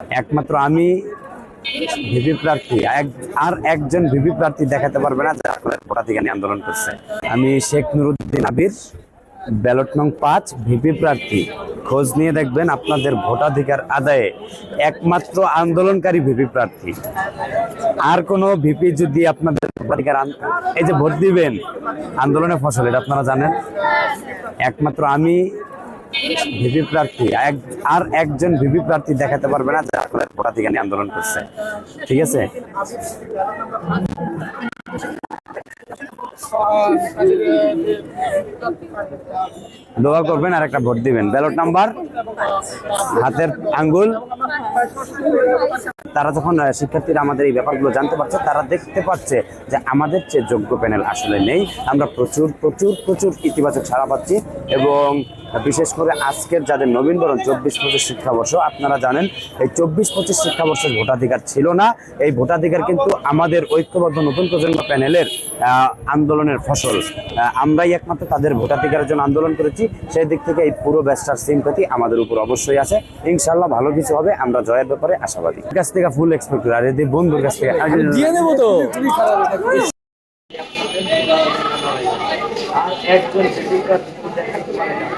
একমাত্র আমি ভিপি প্রার্থী আর একজন ভিপি প্রার্থী দেখাতে পারবে না, যারা ভোটাধিকার আন্দোলন করছে। আমি শেখ নুরুদ্দিন আবির, ব্যালট নং পাঁচ, ভিপি প্রার্থী। খোঁজ নিয়ে দেখবেন আপনাদের ভোটাধিকার আদায়ে একমাত্র আন্দোলনকারী ভিপি প্রার্থী। আর কোনো ভিপি যদি আপনাদের ভোটাধিকার এই যে ভোট দিবেন, আন্দোলনের ফসল, এটা আপনারা জানেন। একমাত্র আমি ভিপি প্রার্থী আর একজন ভিপি প্রার্থী দেখাতে পারবে না, যারা ভোটাধিকার আন্দোলন করছে। ঠিক আছে? দোয়া করবেন, আর একটা ভোট দিবেন। ব্যালট নাম্বার, হাতের আঙ্গুল। তারা যখন শিক্ষার্থীরা আমাদের এই ব্যাপারগুলো জানতে পারছে, তারা দেখতে পাচ্ছে যে আমাদের চেয়ে যোগ্য প্যানেল আসলে নেই। আমরা প্রচুর প্রচুর প্রচুর ইতিবাচক সাড়া পাচ্ছি এবং বিশেষ করে আজকের যাদের নবীনবরণ চব্বিশ পঁচিশ শিক্ষাবর্ষ আপনারা জানেন এই চব্বিশ পঁচিশ শিক্ষাবর্ষের ভোটাধিকার ছিল না। এই ভোটাধিকার কিন্তু আমাদের ঐক্যবদ্ধ নতুন প্রজন্ম প্যানেলের আন্দোলনের ফসল। আমরাই একমাত্র তাদের ভোটাধিকারের জন্য আন্দোলন করেছি। সেই দিক থেকে এই পুরো ব্যবসার সিম্পতি আমাদের উপর অবশ্যই আছে। ইনশাল্লাহ ভালো কিছু হবে আমরা জয়ের ব্যাপারে আশাবাদী। কাছ থেকে ফুল এক্সপেক্ট আর যদি বন্ধুর কাছ থেকে আর একজন তো। আর পারে না